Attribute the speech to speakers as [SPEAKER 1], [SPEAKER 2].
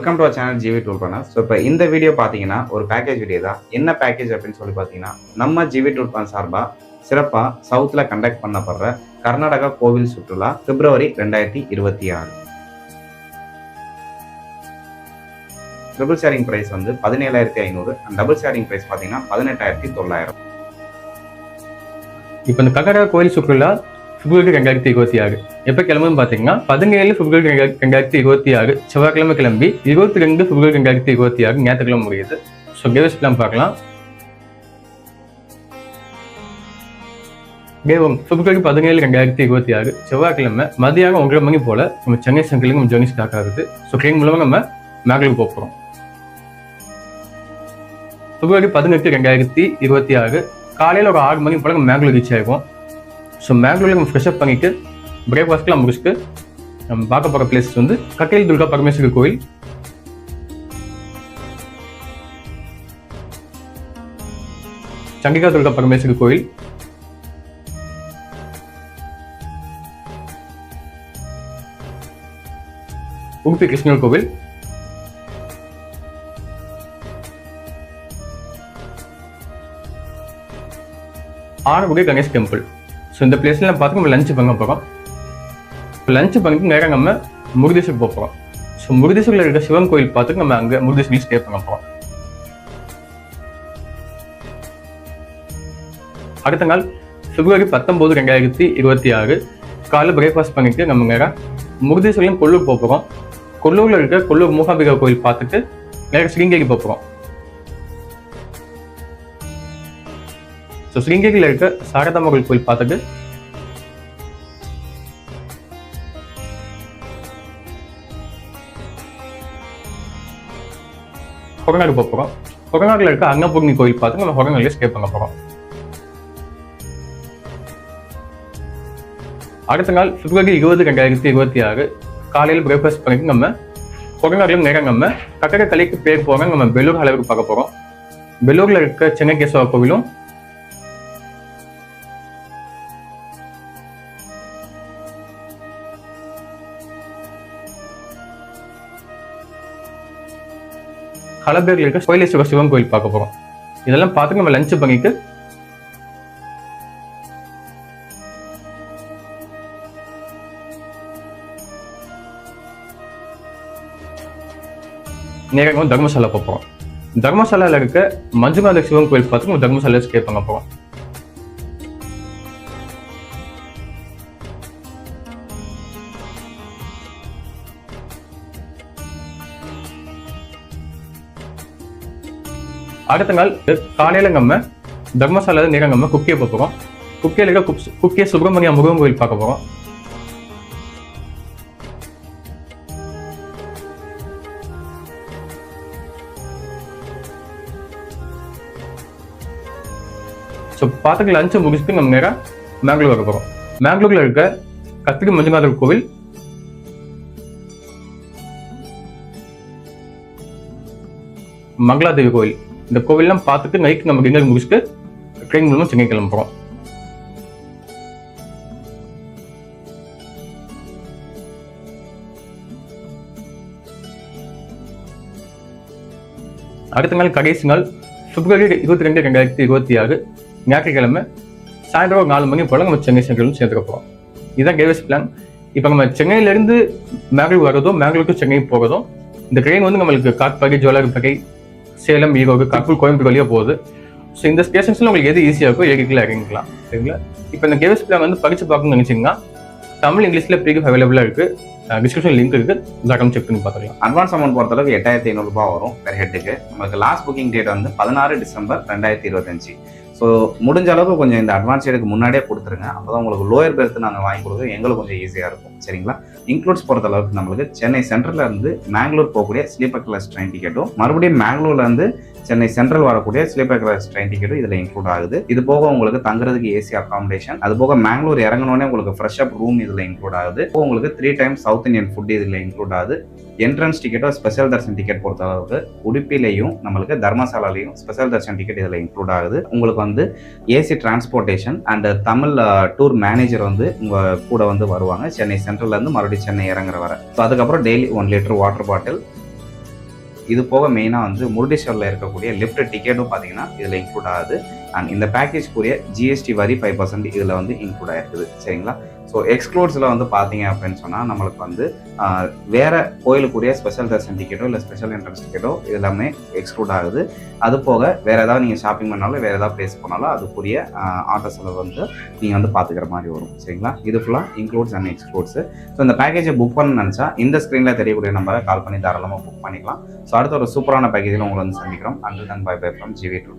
[SPEAKER 1] Welcome to channel GV tool பண்ண so இப்போ இந்த வீடியோ பார்த்தீங்கன்னா ஒரு பேக்கேஜ் வீடியோ தான். என்ன பேக்கேஜ் அப்படின்னு சொல்லி பார்த்தீங்கன்னா நம்ம ஜிவி டூல் பண்ண சார்பாக சிறப்பாக சவுத்தில் கண்டக்ட் பண்ணப்படுற கர்நாடகா கோவில் சுற்றுலா பிப்ரவரி ரெண்டாயிரத்தி இருபத்தி ஆறு. ட்ரிபிள் ஷேரிங் ப்ரைஸ் வந்து பதினேழாயிரத்தி ஐநூறு. அண்ட் டபுள் ஷேரிங் ப்ரைஸ் பார்த்தீங்கன்னா பதினெட்டாயிரத்தி தொள்ளாயிரம்.
[SPEAKER 2] இப்போ இந்த கர்நாடகா கோயில் சுற்றுலா பிப்ரவரி ரெண்டாயிரத்தி இருபத்தி ஆறு. எப்போ கிளம்புன்னு பார்த்தீங்கன்னா பதினேழு பிப்ரவரி ரெண்டாயிரத்தி இருபத்தி ஆறு செவ்வாய்க்கிழமை கிளம்பி இருபத்தி ரெண்டு பிப்ரவரி ரெண்டாயிரத்தி இருபத்தி ஆறு ஞாயிற்றுக்கிழமை முடியுது. ஸோ கேவஸ் பிளான் பார்க்கலாம் தேவம் பிப்ரவரி பதினேழு ரெண்டாயிரத்தி இருபத்தி ஆறு செவ்வாய்க்கிழமை மதியானம் ஒன்றரை மணி போல நம்ம சென்னை சென்ட்ரலுக்கு நம்ம ஜேர்னி ஸ்டார்ட் ஆகுது. ஸோ ட்ரெயின் மூலமாக நம்ம மேங்களூர் போக போகிறோம் பிப்ரவரி பதினெட்டு ரெண்டாயிரத்தி இருபத்தி ஆறு காலையில் ஒரு ஆறு மணி போல நம்ம மேங்களூர் ரீச் ஆகிருக்கோம் ஸோ மேங்களூரில் நம்ம ஃப்ரெஷ்அப் பண்ணிட்டு பிரேக்ஃபாஸ்ட்லாம் முடிச்சுட்டு நம்ம பார்க்க போகிற பிளேஸ் வந்து கட்டையில் துர்கா பரமேஸ்வரி கோயில். சண்டிகா துர்கா பரமேஸ்வரி கோயில். உடுப்பி கிருஷ்ணர் கோவில். ஆறுமுகை கணேஷ் டெம்பிள் ஸோ இந்த பிளேஸ்லாம் பார்த்து நம்ம லஞ்ச் பண்ண போகிறோம் லஞ்ச் பண்ணிட்டு நேராக நம்ம முருதேஸ்வருக்கு போக போகிறோம் ஸோ முருதேஸ்வரில் இருக்கிற சிவன் கோயில் பார்த்துட்டு நம்ம அங்கே முருதேஸ்வரில் ஸ்டே பண்ண போகிறோம் அடுத்த நாள் பிப்ரவரி பத்தொம்போது ரெண்டாயிரத்தி இருபத்தி ஆறு காலை பிரேக்ஃபாஸ்ட் பண்ணிட்டு நம்ம நேராக முருதேஸ்வரியும் கொல்லூர் போகிறோம் கொல்லூரில் இருக்க கொல்லூர் மூகாம்பிகா கோயில் பார்த்துட்டு நேராக ஸ்ரீங்கேரி போகிறோம் ஸோ ஸ்ரீங்கேரியில் இருக்க சாரதாமகள் கோயில் பார்த்துட்டு ஹொரநாடு போக போகிறோம் ஹொரநாடில் இருக்க அன்னபூர்ணி கோயில் பார்த்து நம்ம ஹொரநாடில் ஸ்டே பண்ண போகிறோம் அடுத்த நாள் பிப்ரவரி இருபது ரெண்டாயிரத்தி இருபத்தி ஆறு. காலையில் பிரேக்ஃபாஸ்ட் பண்ணிட்டு நம்ம கொரநாடுலையும் நேரம் நம்ம கட்டட கலைக்கு பேர் போகிறோம் நம்ம பெல்லூர் அளவுக்கு பார்க்க போகிறோம் பெல்லூரில் இருக்க சென்னை கேசவ கோவிலும் ஹலபேரில் இருக்க கோயிலேஸ்வர சிவன் கோயில் பார்க்க போகிறோம் இதெல்லாம் பார்த்து நம்ம லஞ்சு பண்ணிட்டு நேரம் தர்மசாலா போக போகிறோம் தர்மசாலாவில் இருக்க மஞ்சுநாத சிவன் கோயில் பார்த்து தர்மசாலா ஸ்டே பண்ண போகிறோம் அடுத்த நாள் காலையில் நம்ம தர்மசாலாவில் நேரம் நம்ம குக்கியை பார்ப்போம் போகிறோம் குக்கியில் இருக்க குப்- குக்கிய சுப்பிரமணிய முருகன் கோயில் பார்க்க போகிறோம் ஸோ பார்த்துக்கு லஞ்சை முடிச்சுட்டு நம்ம நேராக மேங்களூர் வர போகிறோம் மேங்களூரில் இருக்க கத்திரி மஞ்சுநாதர் கோவில். மங்களாதேவி கோவில். இந்த கோவிலெலாம் பார்த்துட்டு நைட் நம்ம டின்னர் முடிச்சுட்டு ட்ரெயின் மூலமாக சென்னை கிளம்புறோம். அடுத்த நாள் கடைசி நாள் பிப்ரவரி இருபத்தி ரெண்டு ரெண்டாயிரத்தி இருபத்தி ஆறு ஞாயிற்றுக்கிழமை சாயந்தரம் ஒரு நாலு மணி போல நம்ம சென்னை சென்ட்ரலும் சேர்ந்துக்க போகிறோம் இதுதான் கேவேஸ் பிளான் இப்போ நம்ம சென்னையிலேருந்து மேங்களூர் வர்றதும் மேங்களூர் டு சென்னை போகிறதும் இந்த ட்ரெயின் வந்து நம்மளுக்கு காட்பாடி ஜோலார்பேட்டை சேலம் ஈரோடு கப்பூர் கோயம்புத்தூர் வழியாக போகுது. ஸோ இந்த ஸ்டேஷன்ஸில் உங்களுக்கு எது ஈஸியாக இருக்கோ ஏகிக்கலாம் இறங்கிக்கலாம். சரிங்களா? இப்போ இந்த கேவிஎஸ் பிளான் வந்து படித்து பார்க்கணும்னு நினச்சிங்கன்னா தமிழ் இங்கிலீஷில் பிடிஎஃப் அவைலபிளாக இருக்குது டிஸ்கிரிப்ஷன் லிங்க் இருக்குது தாராளமாக செக் பண்ணி பார்த்துக்கலாம்.
[SPEAKER 1] அட்வான்ஸ் அமௌண்ட் பொறுத்தளவுக்கு எட்டாயிரத்தி ஐநூறுரூபா வரும் பெர் ஹெட்டுக்கு நமக்கு லாஸ்ட் புக்கிங் டேட் வந்து பதினாறு டிசம்பர் ரெண்டாயிரத்தி இருபத்தஞ்சு. ஸோ முடிஞ்ச அளவுக்கு கொஞ்சம் இந்த அட்வான்ஸ் எடுக்கு முன்னாடியே கொடுத்துருங்க. அப்போ தான் உங்களுக்கு லோயர் பெர்த் நாங்கள் வாங்கி கொடுக்குறோம் எங்களுக்கு கொஞ்சம் ஈஸியாக இருக்கும். சரிங்களா? இன்க்ளூட்ஸ் பொறுத்த அளவுக்கு நம்மளுக்கு சென்னை சென்ட்ரல்ல இருந்து மேங்களூர் போகக்கூடிய ஸ்லீப்பர் கிளாஸ் ட்ரெயின் டிக்கெட்டும் மறுபடியும் மேங்களூர்லேருந்து சென்னை சென்ட்ரல் வரக்கூடிய ஸ்லீப்பர் கிளாஸ் ட்ரெயின் டிக்கெட்டும் இதில் இன்க்ளூட் ஆகுது. இது போக உங்களுக்கு தங்குறதுக்கு ஏசி அகாமடேஷன் அது போக மேங்களூர் இறங்கணுன்னே உங்களுக்கு ஃப்ரெஷ் அப் ரூம் இதில் இன்க்ளூட் ஆகுது. உங்களுக்கு three times south Indian food இதில் இன்க்ளூட் ஆகுது. என்ட்ரன்ஸ் டிக்கெட்டோ ஸ்பெஷல் தர்ஷன் டிக்கெட் பொறுத்த அளவுக்கு உடுப்பிலையும் நம்மளுக்கு தர்மசாலாலையும் ஸ்பெஷல் தர்ஷன் டிக்கெட் இதில் இன்க்ளூட் ஆகுது. உங்களுக்கு வந்து AC transportation and Tamil tour manager வந்து உங்கள் கூட வந்து வருவாங்க. சென்னை சென்ட்ரல்லேருந்து மறுபடியும் சென்னை இறங்குற வர. ஸோ அதுக்கப்புறம் daily one litre water bottle இது போக மெயினாக வந்து முருடேஸ்வரில் இருக்கக்கூடிய லிஃப்ட் டிக்கெட்டும் பார்த்தீங்கன்னா இதில் இன்க்ளூட் ஆகுது. அண்ட் இந்த பேக்கேஜ்க்குரிய ஜிஎஸ்டி வரி ஃபைவ் பர்சன்ட் இதில் வந்து இன்க்ளூட் ஆகிருக்குது சரிங்களா? ஸோ எக்ஸ்க்ளோர்ஸில் வந்து பார்த்தீங்க அப்படின்னு சொன்னால் நம்மளுக்கு வந்து வேறு கோயிலுக்குரிய ஸ்பெஷல் தர்ஷன் டிக்கெட்டோ இல்லை ஸ்பெஷல் என்ட்ரன்ஸ் டிக்கெட்டோ இது எல்லாமே எக்ஸ்க்ளூட் ஆகுது. அது போக வேறு ஏதாவது நீங்கள் ஷாப்பிங் பண்ணாலும் வேறு ஏதாவது பிளேஸ் போனாலும் அதுக்குரிய ஆட்டோ செலவு வந்து நீங்கள் வந்து பார்த்துக்கிற மாதிரி வரும். சரிங்களா? இது ஃபுல்லாக இன்க்ளூட்ஸ் அண்ட் எக்ஸ்க்ளூட்ஸு ஸோ இந்த பேக்கேஜை புக் பண்ண நினச்சா இந்த ஸ்க்ரீனில் தெரியக்கூடிய நம்பரை கால் பண்ணி தாராளமாக புக் பண்ணிக்கலாம். ஸோ அடுத்த ஒரு சூப்பரான பேக்கேஜில் உங்களை வந்து சந்திக்கிறோம். Until then bye bye from GV too